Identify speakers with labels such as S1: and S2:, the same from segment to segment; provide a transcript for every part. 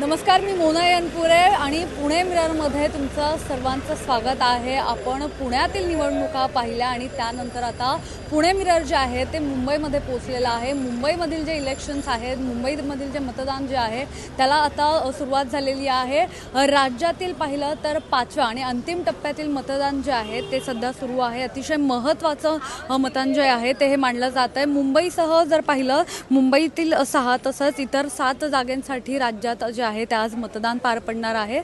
S1: नमस्कार मी मोना यनपुरे आणि पुणे मिररमध्ये तुमचं सर्वांचं स्वागत आहे. आपण पुण्यातील निवडणुका पाहिल्या आणि त्यानंतर आता पुणे मिरर जे आहे ते मुंबईमध्ये पोचलेलं आहे. मुंबईमधील जे इलेक्शन्स आहेत मुंबईमधील जे मतदान जे आहे त्याला आता सुरुवात झालेली आहे. राज्यातील पाहिलं तर पाचव्या आणि अंतिम टप्प्यातील मतदान जे आहे ते सध्या सुरू आहे. अतिशय महत्त्वाचं मतदान जे आहे ते हे मानलं जात आहे मुंबईसह जर पाहिलं मुंबईतील सहा तसंच इतर सात जागांसाठी राज्यात जे आहे ते आज मतदान पार पडणार आहे.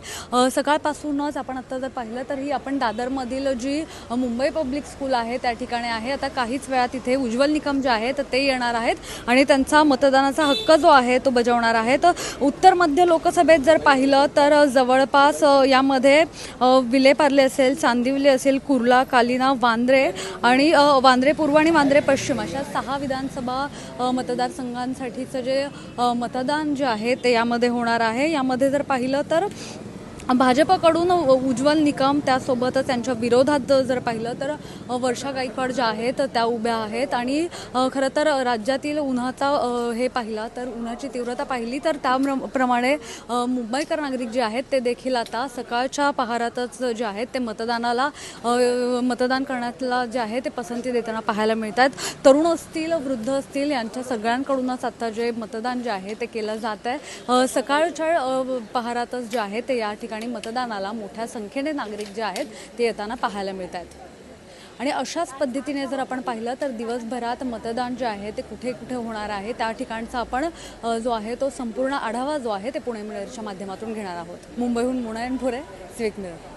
S1: सकाळपासूनच आपण आता जर पाहिलं तर ही आपण दादरमधील जी मुंबई पब्लिक स्कूल आहे त्या ठिकाणी आहे. आता काहीच वेळात तिथे उज्ज्वल निकम जे आहे तर ते येणार आहेत आणि त्यांचा मतदानाचा हक्क जो आहे तो बजावणार आहेत उत्तर मध्य लोकसभेत जर पाहिलं तर जवळपास यामध्ये विलेपार्ले असेल चांदिवली असेल कुर्ला कालिना वांद्रे आणि वांद्रे पूर्व आणि वांद्रे पश्चिम अशा सहा विधानसभा मतदारसंघांसाठीचं जे मतदान जे आहे ते यामध्ये होणार आहे. आहे. यामध्ये जर पाहिलं तर भाजपकडून उज्ज्वल निकम त्यासोबतच त्यांच्या विरोधात जर पाहिलं तर वर्षा गायकवाड ज्या आहेत त्या उभ्या आहेत. आणि खरं तर राज्यातील उन्हाचा हे पाहिला तर उन्हाची तीव्रता पाहिली तर त्याप्रमाणे प्रमाणे मुंबईकर नागरिक जे आहेत ते देखील आता सकाळच्या पहारातच जे आहेत ते मतदानाला मतदान करण्याला जे आहे ते पसंती देताना पाहायला मिळत आहेत तरुण असतील वृद्ध असतील यांच्या सगळ्यांकडूनच आता जे मतदान जे आहे ते केलं जात आहे सकाळच्या पहारातच जे आहे ते या ठिकाणी ठिकाणी मतदानाला मोठ्या संख्येने नागरिक जे आहेत ते येताना पाहायला मिळत आहेत आणि अशाच पद्धतीने जर आपण पाहिलं तर दिवसभरात मतदान जे आहे ते कुठे कुठे होणार आहे त्या ठिकाणचा आपण जो आहे तो संपूर्ण आढावा जो आहे ते पुणे मिररच्या माध्यमातून घेणार आहोत. मुंबईहून मुणायन भोरे स्वीक मिरर.